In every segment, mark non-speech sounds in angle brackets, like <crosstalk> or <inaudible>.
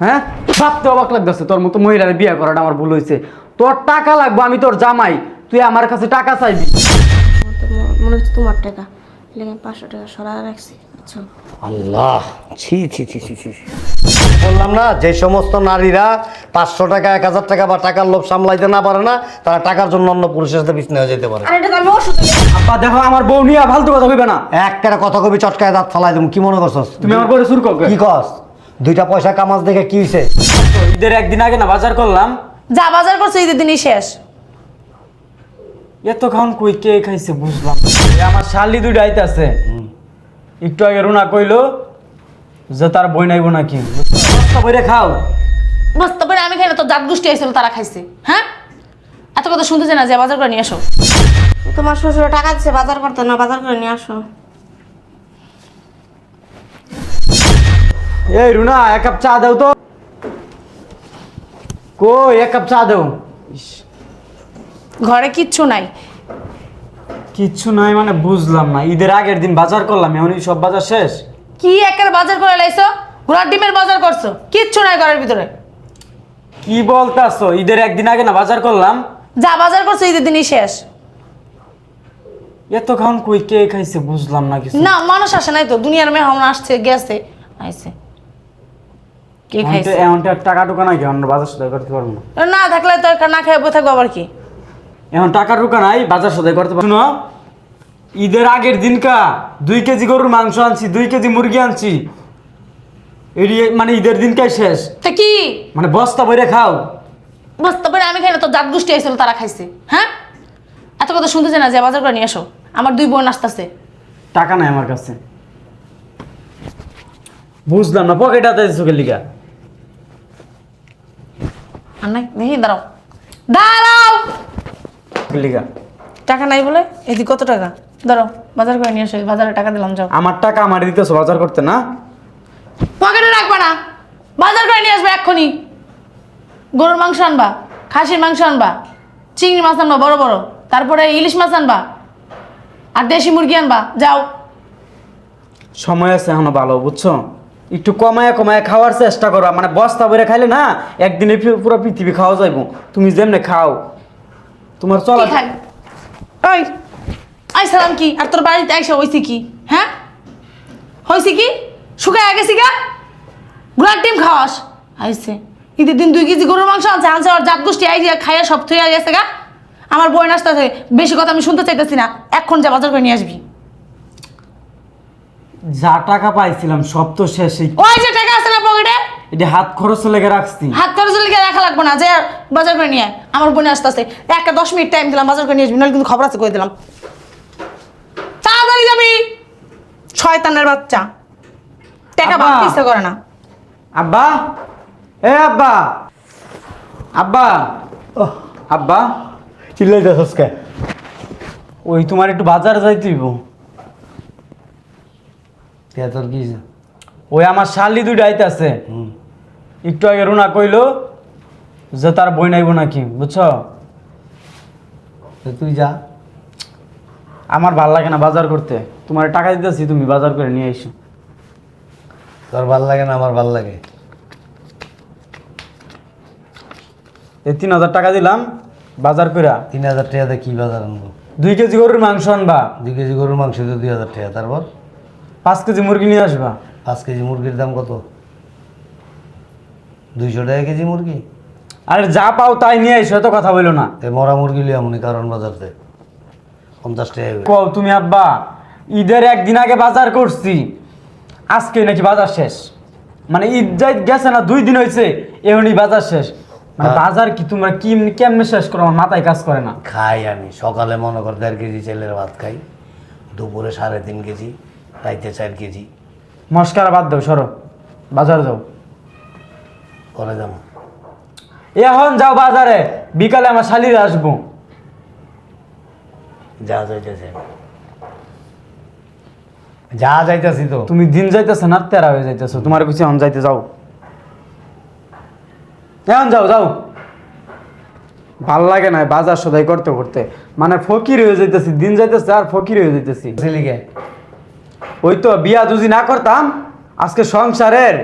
হ্যাঁ? ভাবতে অবাক লাগতেছে তোর মতো মহিলার বিয়ে করাটা আমার ভুল হয়েছে। তোর টাকা লাগবে আমি তোর জামাই তুই আমার কাছে টাকা চাইবি। আমার তো ম- মনে হচ্ছে তোমার টাকা। লেগে পাঁচশো টাকা সরা রাখছি আচ্ছা আল্লাহ ছি ছি ছি ছি ছি বললাম না যে সমস্ত নারীরা পাঁচশো টাকা এক হাজার টাকা বা টাকার লোভ সামলাইতে না পারে না তারা টাকার জন্য অন্য পুরুষের সাথে বিছনে হয়ে যেতে পারে। আর এটা তো আমি ওষুধ আব্বা দেখো আমার বউ নিয়ে ফালতু কথা কইবে না। একটা কথা কবি চটকায় দাঁত ফালাই তুমি কি মনে করছস? তুমি আমার বউরে সুর কি কস? দুইটা পয়সা কামাজ দেখে কি হইছে? ঈদের একদিন আগে না বাজার করলাম। যা বাজার করছ ঈদের দিনই শেষ। এতক্ষণ কই কে খাইছে বুঝলাম এই আমার শালি দুইটা আইতাছে। একটু আগে রুনা কইলো যে তার বই নাইব নাকি। বস্তা বইরে খাও। বাস্তব করে আমি খাই না তো জাত গোষ্ঠী আইছিল তারা খাইছে। হ্যাঁ? এত কথা শুনতেছে না যে বাজার করে নিয়ে আসো। তোমার শ্বশুর টাকা দিচ্ছে বাজার করতে না বাজার করে নিয়ে আসো। এই রুনা এক কাপ চা দাও তো। কই এক কাপ চা দাও। ইস, ঘরে কিচ্ছু নাই। কিচ্ছু নাই মানে বুঝলাম না। ঈদের আগের দিন বাজার করলাম এমনই সব বাজার শেষ। কি একের বাজার করে লাইছো? ঘোড়ার ডিমের বাজার করছ? কিচ্ছু নাই ঘরের ভিতরে। কি বলতাছো? ঈদের একদিন আগে না বাজার করলাম? যা বাজার করছ ঈদের দিনই শেষ। এত এতক্ষণ কই কে খাইছে বুঝলাম না কিছু। না মানুষ আসে নাই তো। দুনিয়ার মেহমান আসছে গেছে আইছে। কে খাইছে? টাকা টুকা নাই বাজার সদাই করতে পারব না। না থাকলে তো না খেয়ে বসে থাকব আবার কি? এখন টাকা টুকা নাই বাজার সদাই করতে পারব শুনো ঈদের আগের দিনকা দুই কেজি গরুর মাংস আনছি দুই কেজি মুরগি আনছি। এটি মানে ঈদের দিনকাই শেষ। তা কি? মানে বস্তা বইরে খাও। বাস্তব করে আমি খাই না তো জাত গোষ্ঠী আইছিল তারা খাইছে। হ্যাঁ? এত কথা শুনতেছে না যে বাজার করে নিয়ে আসো। আমার দুই বোন আসতেছে। টাকা নাই আমার কাছে। বুঝলাম না পকেট চোখের লিগা? দেখি দাঁড়াও। দাঁড়াও! লিগা। টাকা নাই বলে? এদিকে কত টাকা? বাজার করে নিয়ে বাজারে টাকা দিলাম যাও। আমার টাকা আমার দিতেছো বাজার করতে না? পকেটে রাখবা না। বাজার করে নিয়ে আসবে এক্ষুনি। গরুর মাংস আনবা খাসির মাংস আনবা চিংড়ি মাছ আনবা বড় বড়। তারপরে ইলিশ মাছ আনবা আর দেশি মুরগি আনবা যাও। সময় আছে এখনও ভালো বুঝছ? একটু কমায় কমায় খাওয়ার চেষ্টা করো মানে বস্তা ভরে খাইলে না একদিনে পুরো পৃথিবী খাওয়া যাইব। তুমি যেমনে খাও। তোমার চলা কি খাই ওই আই সালাম কি? আর তোর বাড়িতে আইসা হইছে কি? হ্যাঁ? হইছে কি? শুকায় গেছি গা। ঘোড়ার ডিম খাওয়াস। আইছে। ঈদের দিন দুই কেজি গরুর মাংস আনছে আনছে আর জাত গোষ্ঠী আই খাইয়া সব থইয়া গেছে গা। আমার বই আসতে বেশি কথা আমি শুনতে চাইতেছি না। এখন যা বাজার করে নিয়ে আসবি। যা টাকা পাইছিলাম সব তো শেষই। ওই যে টাকা আছে না পকেটে? এটা হাত খরচ লেগে রাখছি। হাত খরচ লেগে রাখা লাগবে না যে বাজার করে নিয়ে আয়। আমার বোনে আসতে আসতে একটা দশ মিনিট টাইম দিলাম বাজার করে নিয়ে আসবি নাহলে কিন্তু খবর আছে করে দিলাম। তাড়াতাড়ি যাবি! শয়তানের বাচ্চা। টাকা আব্বা। ভাবতে ইচ্ছা করে না। আব্বা! এ আব্বা! আব্বা! ওহ, আব্বা! চিল্লাইতেছস কে? ওই তোমার একটু বাজার যাইতে হইব। কে তোর কি ওই আমার শালি দুইটা আইতাছে। একটু আগে রুনা কইলো যে তার বই নাইব নাকি বুঝছ? তুই যা। আমার ভালো লাগে না বাজার করতে। তোমার টাকা দিতেছি তুমি বাজার করে নিয়ে এসো তোর ভালো লাগে না আমার ভালো লাগে। এই তিন হাজার টাকা দিলাম বাজার কইরা। তিন হাজার টাকাতে কি বাজার আনব? দুই কেজি গরুর মাংস আনবা। দুই কেজি গরুর মাংস দুই হাজার টাকা তারপর? পাঁচ কেজি মুরগি নিয়ে আসবা। পাঁচ কেজি মুরগির দাম কত? দুইশো টাকা কেজি মুরগি? আরে যা পাও তাই নিয়ে এসো এত কথা বলো না। এই মরা মুরগি লিয়ে মনে কারণ বাজারতে। পঞ্চাশ টাকা কও তুমি আব্বা ঈদের একদিন আগে বাজার করছি। আজকে নাকি বাজার শেষ। মানে ঈদ যাই গেছে না দুই দিন হয়েছে এমনি বাজার শেষ। মানে হ্যাঁ। বাজার কি তোমরা কি কেমনে শেষ করো? আমার মাথায় কাজ করে না। খাই আমি। সকালে মনে কর দেড় কেজি চালের ভাত খাই দুপুরে সাড়ে তিন কেজি। রাইতে চার কেজি। মস্কারা বাদ দাও সরো। বাজার যাও। করে যাব এখন যাও বাজারে বিকালে আমার শালিরা আসব। যা যাইতেছে। যা যাইতেছি তো। তুমি দিন যাইতেছো না তেরা হয়ে যাইতেছো। তোমার কিছু এখন যাইতে যাও। এখন যাও যাও। ভালো লাগে না বাজার সদাই করতে করতে। মানে ফকির হয়ে যাইতেছি দিন যাইতেছে আর ফকির হয়ে যাইতেছি। ওই তো বিয়া যদি না করতাম আজকে সংসারের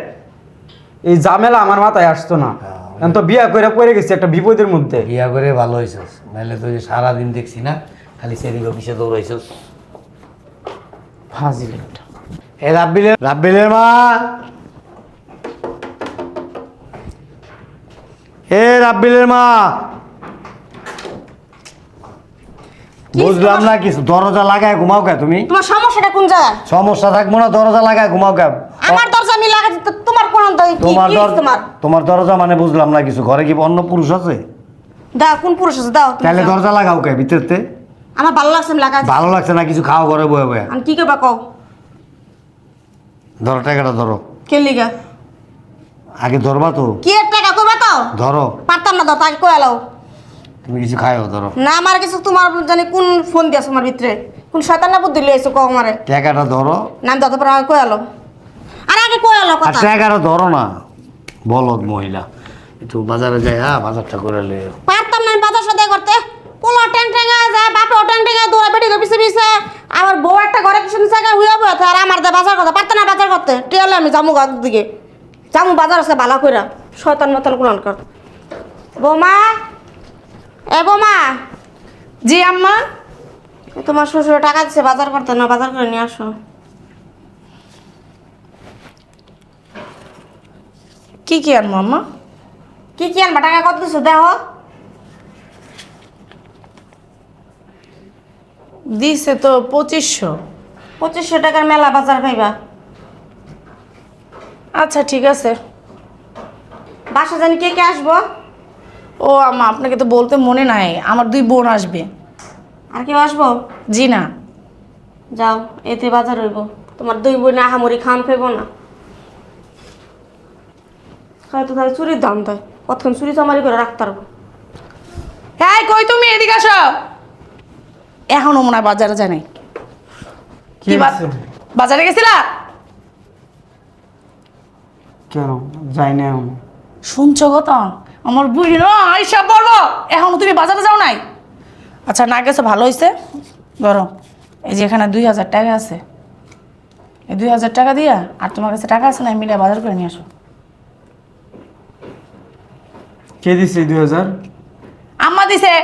এই ঝামেলা আমার মাথায় আসতো না হ্যাঁ। এখন তো বিয়া করে পড়ে গেছি একটা বিপদের মধ্যে বিয়া করে ভালো হয়েছিস নাহলে তুই সারাদিন দেখছি না খালি সেদিকে অফিসে দৌড়াইছিস ফাজিল একটা। এ রাব্বিলের রাব্বিলের মা এ রাব্বিলের মা বুঝলাম না কিছু দরজা লাগায় ঘুমাও কে তুমি? তোমার সমস্যাটা কোন জায়গায়? সমস্যা থাকব না দরজা লাগায় ঘুমাও কে? আমার দরজা আমি লাগাই তোমার কোন তোমার তোমার? তোমার দরজা মানে বুঝলাম না কিছু ঘরে কি অন্য পুরুষ আছে? দাও কোন পুরুষ আছে? দাও তাহলে দরজা লাগাও কে ভিতরতে? আমার ভালো লাগছে লাগাচ্ছি ভালো লাগছে না কিছু খাও ঘরে বয়ে বয়ে। আমি কি করবা কও? ধরো টাকাটা ধরো। কে লিগা? আগে ধরবা তো। কি টাকা? কইবা তো? ধরো। পারতাম না দাও তাকে কই আলাও তুমি কিছু খাও ধরো। না আমার কিছু তোমার জানি কোন ফোন দিয়েছ আমার ভিতরে? কোন শয়তানা বুদ্ধি লইছো কও আমারে? টাকাটা ধরো। নাম দাও তারপর আগে কই আলো। আর আগে কই আলো আর কথা টাকাটা ধরো না। বলদ মহিলা। একটু বাজারে যাই হ্যাঁ বাজারটা করে লে পারতাম না বাজার সদাই করতে। পোলা ট্যাং ট্যাঙ্গা যায় বাপে ট্যাং ট্যাঙ্গা দৌড়া বেটি পিছে পিছে। আমার বউ একটা ঘরে কিছু জায়গায় হুইয়া বয়ে আর আমার দা বাজার করতে। পারতাম না বাজার করতে। টিয়ালে আমি যামু গাছ দিকে। যামু বাজার আছে ভালো কইরা। শয়তান মতন কোরআন কর। বৌমা এ বৌমা জি আম্মা। তোমার শ্বশুর টাকা দিচ্ছে বাজার করতে না বাজার করে নিয়ে আসো। কি কি আনব আম্মা? কি কি আনবা টাকা কত দিছো দেখো। দিছে তো পঁচিশশো। পঁচিশশো টাকার মেলা বাজার পাইবা। আচ্ছা ঠিক আছে। বাসা জানি কে কে আসব? ও আম্মা আপনাকে তো বলতে মনে নাই আমার দুই বোন আসবে। আর কেউ আসব? জি না। যাও এতে বাজার হইব। তোমার দুই বোন আহামরি খান খাইব না। হয়তো তাহলে চুরির দাম দেয় কতক্ষণ চুরি চামারি করে রাখতে পারব। হ্যাঁ কই তুমি? এদিকে আসো। এখনও মনে হয় বাজারে জানাই কি কি বা- বাজারে গেছিলা? কেন? যাই না এখন। শুনছো কথা আমার বুড়ি না আইসা পড়ব। এখনও তুমি বাজারে যাও নাই? আচ্ছা না গেছে ভালো হয়েছে ধরো এই যে এখানে দুই হাজার টাকা আছে। এই দুই হাজার টাকা দিয়া আর তোমার কাছে টাকা আছে না মিলে বাজার করে নিয়ে আসো। কে দিছে দুই হাজার? আম্মা দিছে।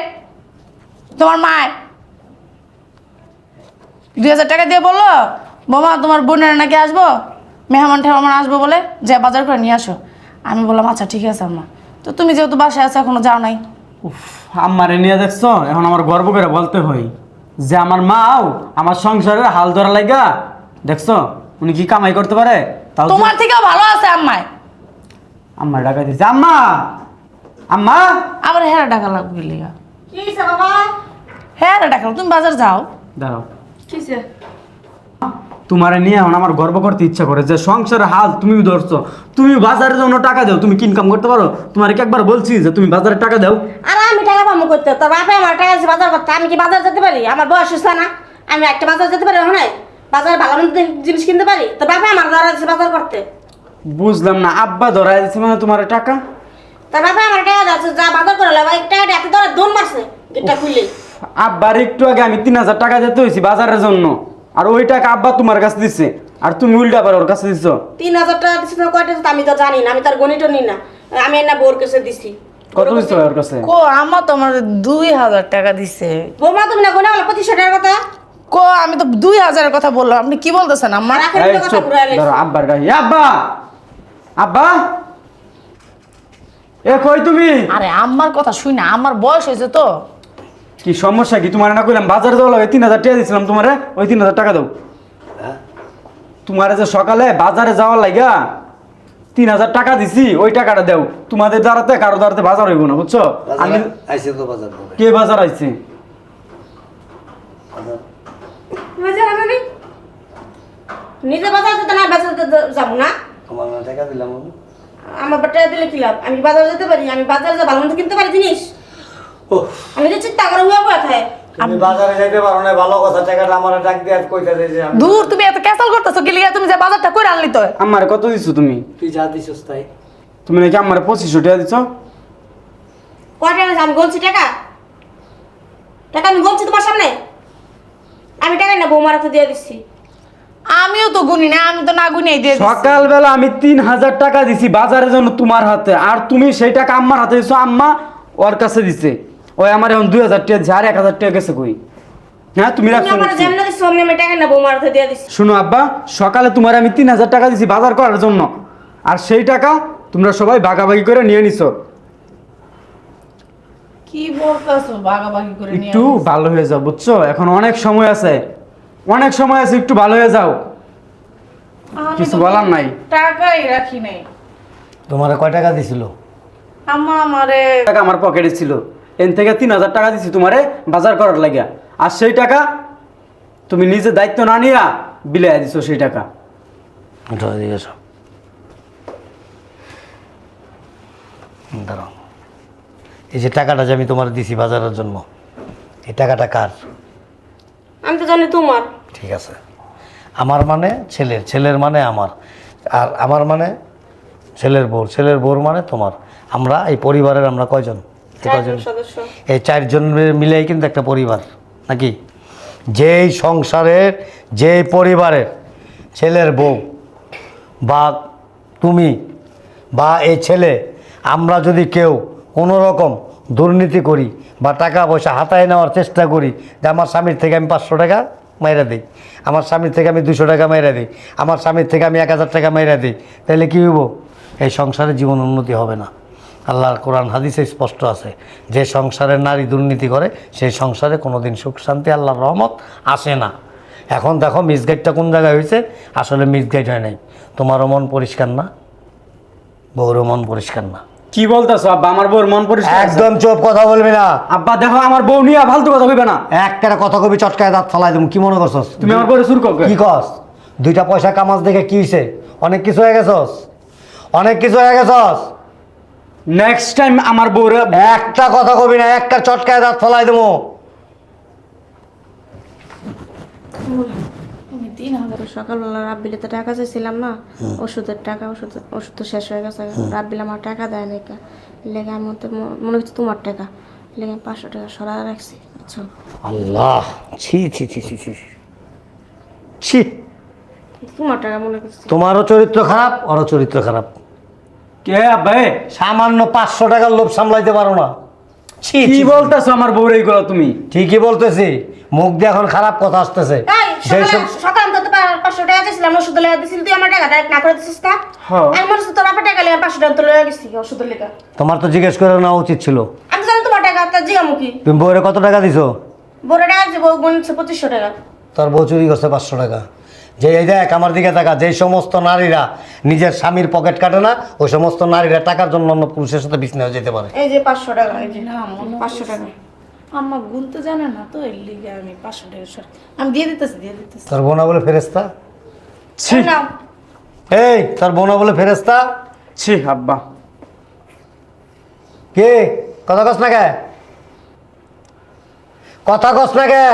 তোমার মায়। দুই হাজার টাকা দিয়ে বলল বোমা তোমার বোনের নাকি আসব? মেহমান ঠেহমান আসব বলে যে বাজার করে নিয়ে আসো। আমি বললাম আচ্ছা ঠিক আছে আম্মা। তো তুমি যেহেতু বাসায় আছো এখনও যাও নাই। উফ আমারে নিয়ে দেখছ? এখন আমার গর্ব করে বলতে হয় যে আমার মাও আমার সংসারের হাল ধরা লাগা দেখছ? উনি কি কামাই করতে পারে? তাও তো- তোমার থেকেও ভালো আছে আম্মায় আম্মা ডাকা দিচ্ছে আম্মা! আম্মা! আবার হ্যাঁ টাকা লাগবে লিগা। কি বাবা? হ্যাঁ লাগবে। তুমি বাজার যাও। দাঁড়াও। কি হয়েছে তোমারে নিয়ে এখন আমার গর্ব করতে ইচ্ছা করে যে সংসারের হাল তুমি ধরছো। তুমি বাজারের জন্য টাকা দাও তুমি কি ইনকাম করতে পারো। তোমার কি একবার বলছি যে তুমি বাজারে টাকা দাও? আর আমি টাকা পাবো করতে তোর বাপে আমার টাকা আছে বাজার করতে আমি কি বাজার যেতে পারি? আমার বয়স হচ্ছে না আমি একটা বাজার যেতে পারি ওখানে বাজারে ভালো মন্দ জিনিস কিনতে পারি? তোর বাপে আমার দ্বারা দিচ্ছে বাজার করতে। বুঝলাম না আব্বা ধরাই দিচ্ছে মানে তোমার টাকা? তোর বাপে আমার টাকা আছে যা বাজার করে লাগবে টাকাটা এত ধরে দোন মারছে গেটটা খুললে আব্বার একটু আগে আমি তিন হাজার টাকা দিতে হয়েছি বাজারের জন্য। আর ওই টাকা আব্বা তোমার কাছে দিচ্ছে আর তুমি উল্টা আবার ওর কাছে দিচ্ছ তিন হাজার টাকা দিচ্ছে না কয়টা আমি তো জানি না আমি তার গণিত নি না। আমি না বোর কাছে দিছি। কত ওর কাছে? কো আম্মা তোমার দুই হাজার টাকা দিছে। বৌমা তুমি না গোনা বলো পঁচিশশো টাকার কথা? কো আমি তো দুই হাজারের কথা বললাম আপনি কি বলতেছেন আম্মা? ধরো আব্বার আব্বা! আব্বা! এ কই তুমি? আরে আম্মার কথা শুই না আমার বয়স হয়েছে তো। কি সমস্যা কি? তোমার না কইলাম বাজারে যাওয়া লাগে তিন হাজার টাকা দিয়েছিলাম তোমারে ওই তিন হাজার টাকা দাও। হ্যাঁ? তোমারে যে সকালে বাজারে যাওয়ার লাগা তিন হাজার টাকা দিছি ওই টাকাটা দাও। তোমাদের দ্বারাতে কারও দ্বারাতে বাজার হইব না বুঝছ? আমি আইসে তো বাজার কে বাজার আইছে? বাজার। নিজে বাজার যেতে না বাজার যাব না। তোমার টাকা দিলাম আমি। আমার দিলে কি লাভ? আমি বাজার যেতে পারি আমি বাজারে যা ভালো মন্দ কিনতে পারি জিনিস। আমি যে চিন্তা করে হুয়া বয়া তুমি বাজারে যাইতে পারো না ভালো কথা টাকাটা আমার ডাক দিয়ে কইতা দে যে দূর তুমি এত ক্যাসাল করতেছো কি তুমি যে বাজারটা করে আনলি তো। আমার কত দিছো তুমি? তুই যা দিছস তাই। তুমি নাকি আমার পঁচিশশো টাকা দিছো? কয় টাকা? আমি গলছি টাকা। টাকা আমি গলছি তোমার সামনে। আমি টাকা না বৌমার হাতে দিয়ে দিচ্ছি আমিও তো গুনি না আমি তো না গুনি দিয়ে দিছি। সকালবেলা আমি তিন হাজার টাকা দিছি বাজারের জন্য তোমার হাতে আর তুমি সেই টাকা আম্মার হাতে দিছো আম্মা ওর কাছে দিছে। ওই আমার এখন দুই হাজার টাকা আর এক হাজার টাকা গেছে কই? হ্যাঁ তুমি রাখছো আমার। যেমন দিছো অমনি আমি টাকা নেব মার হাতে দিয়ে দিছি। শুনো আব্বা সকালে তোমার আমি তিন হাজার টাকা দিছি বাজার করার জন্য। আর সেই টাকা তোমরা সবাই ভাগাভাগি করে নিয়ে নিছো। কি বলতেছো বাগাবাগি করে নিয়ে একটু ভালো হয়ে যাও বুঝছ? এখন অনেক সময় আছে। অনেক সময় আছে একটু ভালো হয়ে যাও। কিছু বলার নাই। টাকাই রাখি নাই। তোমার কয় টাকা দিছিল? আম্মা আমারে টাকা আমার পকেটে ছিল। এন থেকে তিন হাজার টাকা দিছি তোমারে বাজার করার লাগিয়া। আর সেই টাকা তুমি নিজে দায়িত্ব না নিয়া বিলাই দিছো সেই টাকা। এটা এদিকে এসো। দাঁড়াও। এই যে টাকাটা যে আমি তোমার দিছি বাজারের জন্য এই টাকাটা কার? আমি তো জানি তোমার। ঠিক আছে। আমার মানে ছেলের ছেলের মানে আমার। আর আমার মানে ছেলের বউর ছেলের বউর মানে তোমার। আমরা এই পরিবারের আমরা কয়জন? এই চারজন সদস্য। এই চারজন মিলেই কিন্তু একটা পরিবার নাকি? যেই সংসারের যেই পরিবারের ছেলের বউ বা তুমি বা এই ছেলে আমরা যদি কেউ কোনো রকম দুর্নীতি করি বা টাকা পয়সা হাতায় নেওয়ার চেষ্টা করি যে আমার স্বামীর থেকে আমি পাঁচশো টাকা মাইরা দিই আমার স্বামীর থেকে আমি দুশো টাকা মাইরা দিই আমার স্বামীর থেকে আমি এক হাজার টাকা মাইরা দিই তাহলে কী হইব? এই সংসারে জীবন উন্নতি হবে না। আল্লাহর কোরআন হাদিসে স্পষ্ট আছে। যে সংসারে নারী দুর্নীতি করে সেই সংসারে কোনোদিন সুখ শান্তি আল্লাহর রহমত আসে না। এখন দেখো মিসগাইডটা কোন জায়গায় হয়েছে? আসলে মিসগাইড হয় নাই। তোমারও মন পরিষ্কার না? বউরও মন পরিষ্কার না। কি বলতেছো আব্বা? আমার বউর মন পরিষ্কার একদম চুপ কথা বলবি না। আব্বা দেখো আমার বউ নিয়ে ফালতু কথা কইবে না। একটা কথা কবি চটকায় দাঁত ফালাই তুমি কি মনে করছস? তুমি আমার বউরে শুরু করবে কি কস? দুইটা পয়সা কামাজ দেখে কি হয়েছে অনেক কিছু হয়ে গেছস? অনেক কিছু হয়ে গেছস? নেক্সট টাইম আমার বউরে একটা কথা কবি না একটা চটকায় দাঁত ফলাই দেবো। হাজার তো সকালবেলা রাব্বিলে তো টাকা চাইছিলাম না ওষুধের টাকা ওষুধ ওষুধ তো শেষ হয়ে গেছে। রাব্বিল আমার টাকা দেয় না লেগে আমি তো ম- মনে হচ্ছে তোমার টাকা। লেগে আমি পাঁচশো টাকা সরা রাখছি আচ্ছা আল্লাহ ছি ছি ছি ছি ছি ছি। তোমার টাকা মনে করছি। তোমারও চরিত্র খারাপ ওরও চরিত্র খারাপ। কে সামান্য পাঁচশো টাকার লোভ সামলাইতে পারো না। ছি কি ছি। বলতেছো আমার বউরে এইগুলো তুমি? ঠিকই বলতেছি। মুখ দিয়ে এখন খারাপ কথা আসতেছে। এই সেই সকালে সব সকালে আমি তো পা- পাঁচশো টাকা দিয়েছিলাম ওষুধ লেগে দিয়েছিল তুই আমার টাকা না করে দিছিস হ্যাঁ। আমি মনে হচ্ছে তোর আপনার টাকা লেগে টাকা তো লেগে গেছি ওষুধের লেগে। তোমার তো জিজ্ঞেস করে নেওয়া উচিত ছিল। আমি জানি তোমার টাকা জিগামুখী তুমি বউরে কত টাকা দিছো? বড় টাকা আছে বউ মনে পঁচিশশো টাকা। তোর বউ চুরি করছে পাঁচশো টাকা। যে এই দেখ আমার দিকে টাকা যেই সমস্ত নারীরা নিজের স্বামীর পকেট কাটে না ওই সমস্ত নারীরা টাকার জন্য অন্য পুরুষের সাথে বিছনে হয়ে যেতে পারে। এই যে পাঁচশো টাকা এই যে পাঁচশো টাকা। আম্মা গুনতে জানে না তো এর লিগে আমি পাঁচশো টাকা সর আমি দিয়ে দিতেছি দিয়ে দিতেছি। তোর বোনা বলে ফেরেস্তা ছি। এই নাও। এই তোর বোনা বলে ফেরেস্তা ছি আব্বা। কে? কথা কস না কে? কথা কস না কে?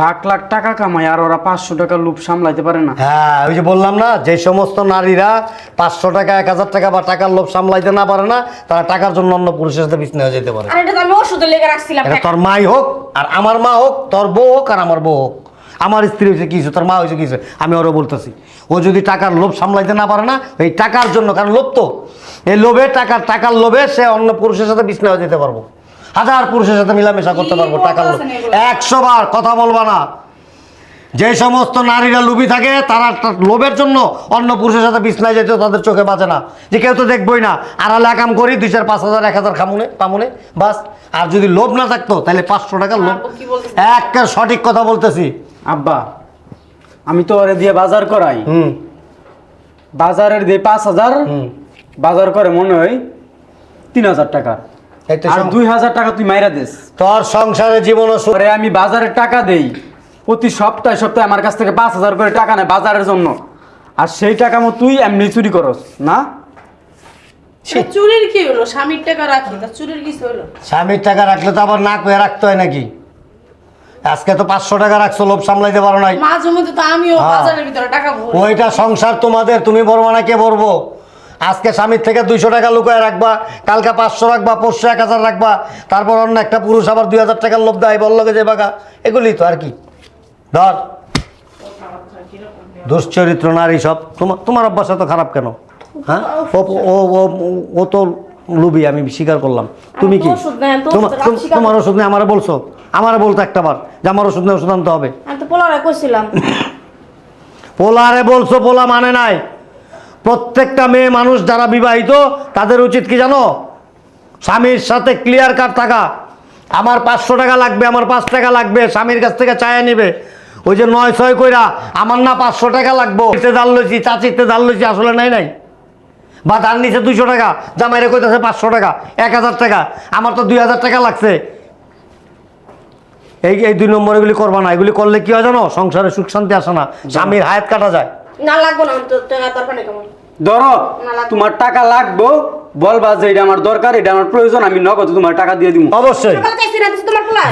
লাখ লাখ টাকা কামায় আর ওরা পাঁচশো টাকা লুপ সামলাইতে পারে না। হ্যাঁ ওই যে বললাম না যে সমস্ত নারীরা পাঁচশো টাকা এক হাজার টাকা বা টাকার লোভ সামলাইতে না পারে না তারা টাকার জন্য অন্য পুরুষের সাথে বিছনে হয়ে যেতে পারে। আর এটা তো আমি ওষুধের লেগে রাখছিলাম। এটা তোর মাই হোক আর আমার মা হোক তোর বউ হোক আর আমার বউ হোক। আমার স্ত্রী হয়েছে কিছু তোর মা হয়েছে কিছু আমি ওরও বলতেছি। ও যদি টাকার লোভ সামলাইতে না পারে না এই টাকার জন্য কারণ লোভ তো এই লোভে টাকার টাকার লোভে সে অন্য পুরুষের সাথে বিছনে হয়ে যেতে পারব। হাজার পুরুষের সাথে মিলামেশা করতে পারব টাকার বলতেছেন এগুলো? একশো বার কথা বলবা না। যে সমস্ত নারীরা লুবি থাকে তারা লোভের জন্য অন্য পুরুষের সাথে বিছনায় যেতে তাদের চোখে বাঁচে না। যে কেউ তো দেখবই না। আড়ালে কাম করি দুই চার পাঁচ হাজার এক হাজার খামুনে পামুনে বাস। আর যদি লোভ না থাকতো তাহলে পাঁচশো টাকার লোভ? একটা সঠিক কথা বলতেছি। আব্বা আমি তো ওরে দিয়ে বাজার করাই। হুম। বাজারের দিয়ে পাঁচ হাজার বাজার করে মনে হয় তিন হাজার টাকা। আর দুই হাজার টাকা তুই মাইরা দিস। তোর সংসারে জীবন পরে আমি বাজারের টাকা দেই। প্রতি সপ্তাহে সপ্তাহে আমার কাছ থেকে পাঁচ হাজার করে টাকা নেয় বাজারের জন্য। আর সেই টাকা মতো তুই এমনি চুরি করস না? তা চুরির কি হলো? স্বামীর টাকা রাখি তা চুরির কিছু হলো? স্বামীর টাকা রাখলে তো আবার না কয়ে রাখতে হয় নাকি? আজকে তো পাঁচশো টাকা রাখছো লোভ সামলাইতে পারো নাই। মাঝে মধ্যে তো আমিও হ্যাঁ। বাজারের ভিতরে টাকা ওইটা সংসার তোমাদের তুমি বলব না কে বলব? আজকে স্বামীর থেকে দুইশো টাকা লুকায় রাখবা কালকে পাঁচশো রাখবা পরশু এক হাজার রাখবা তারপর অন্য একটা পুরুষ আবার দুই হাজার টাকার লোভ দেয় বলল যে বাঘা এগুলি তো আর কি। ধর দুশ্চরিত্র নারী সব তোমার তোমার অভ্যাস তো খারাপ কেন? হ্যাঁ? ও ও তো লুবি আমি স্বীকার করলাম। তুমি কি? তোমার ওষুধ নেই আমার বলছো। আমার বলতো একটা বার যে আমার ওষুধ নেই ওষুধ আনতে হবে। <coughs> পোলারে বলছো পোলা মানে নাই। প্রত্যেকটা মেয়ে মানুষ যারা বিবাহিত তাদের উচিত কি জানো? স্বামীর সাথে ক্লিয়ার কাট থাকা। আমার পাঁচশো টাকা লাগবে আমার পাঁচ টাকা লাগবে স্বামীর কাছ থেকে চায়া নিবে। ওই যে নয় ছয় কইরা আমার না পাঁচশো টাকা লাগবো। এতে দাল লইছি চাচিতে দাল লইছি আসলে নাই নাই। বা তার নিচে দুইশো টাকা জামাইরে কইতেছে পাঁচশো টাকা এক হাজার টাকা আমার তো দুই হাজার টাকা লাগছে। এই এই দুই নম্বর এগুলি করবা না এগুলি করলে কি হয় জানো? সংসারে সুখ শান্তি আসে না স্বামীর হায়াত কাটা যায়। না লাগবো না তো টাকা দরকার নেই কেমন ধরো। তোমার টাকা লাগবো বলবা যে এটা আমার দরকার এটা আমার প্রয়োজন আমি নগদ তোমার টাকা দিয়ে দিব অবশ্যই। তোমার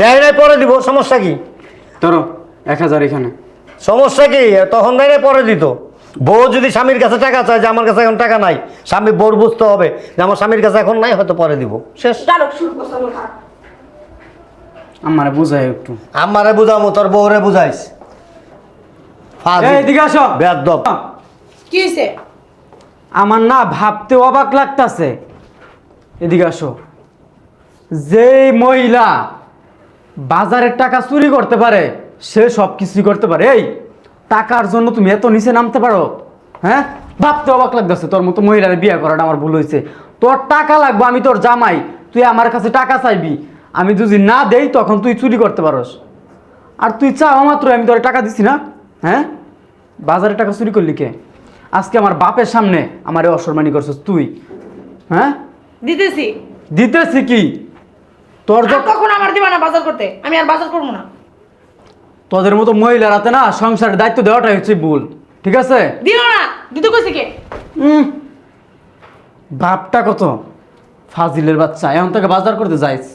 দেয় নাই পরে দিব সমস্যা কি? ধরো এক হাজার এখানে। সমস্যা কি? তখন দেয় নাই পরে দিত। বউ যদি স্বামীর কাছে টাকা চায় যে আমার কাছে এখন টাকা নাই স্বামী বোর বুঝতে হবে যে আমার স্বামীর কাছে এখন নাই হয়তো পরে দিব। শেষ। আমার আমারে বুঝাই একটু। আমারে বুঝামো তোর বউরে বুঝাইস। এদিকে আসো। বেদব কি হয়েছে আমার না ভাবতে অবাক লাগতাছে। এদিকে আসো। যে মহিলা বাজারের টাকা চুরি করতে পারে সে সব কিছুই করতে পারে। এই টাকার জন্য তুমি এত নিচে নামতে পারো? হ্যাঁ? ভাবতে অবাক লাগতেছে। তোর মতো মহিলার বিয়ে করাটা আমার ভুল হয়েছে তোর টাকা লাগবে আমি তোর জামাই। তুই আমার কাছে টাকা চাইবি। আমি যদি না দেই তখন তুই চুরি করতে পারস। আর তুই চাওয়া মাত্র আমি তোর টাকা দিছি না? হ্যাঁ? বাজারে টাকা চুরি করলি কে? আজকে আমার বাপের সামনে আমার অসম্মানি করছিস তুই। হ্যাঁ? দিতেছি। দিতেছি কি? তোর কখন আমার দিবা না বাজার করতে? আমি আর বাজার করব না। তোদের মতো মহিলার হাতে না সংসারের দায়িত্ব দেওয়াটাই হচ্ছে ভুল ঠিক আছে? দিল না। দিতে কইছে কে? বাপটা কত? ফাজিলের বাচ্চা এখন থেকে বাজার করতে যাইস।